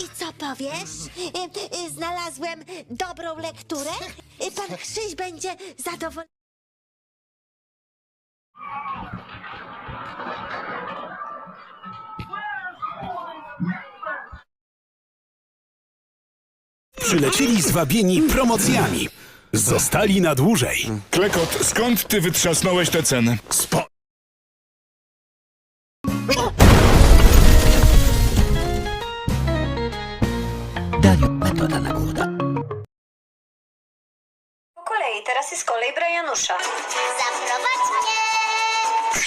I co powiesz? Y, y, Znalazłem dobrą lekturę. Y, Pan Krzyś będzie zadowolony. Przylecieli zwabieni promocjami. Zostali na dłużej. Klekot, skąd ty wytrzasnąłeś te ceny? Spo... metoda na głoda. Po kolei, teraz jest kolej Brianusza. Zaprowadź mnie!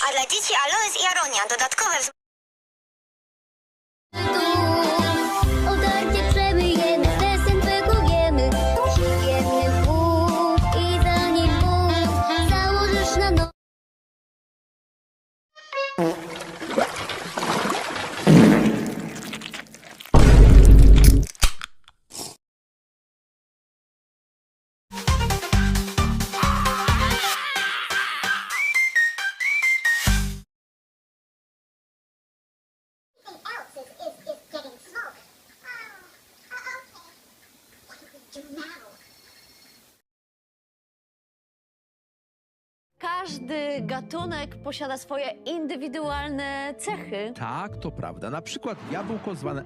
A dla dzieci aloes i aronia, dodatkowe wzmacniające Otarcie Każdy gatunek posiada swoje indywidualne cechy. Tak, to prawda. Na przykład jabłko zwane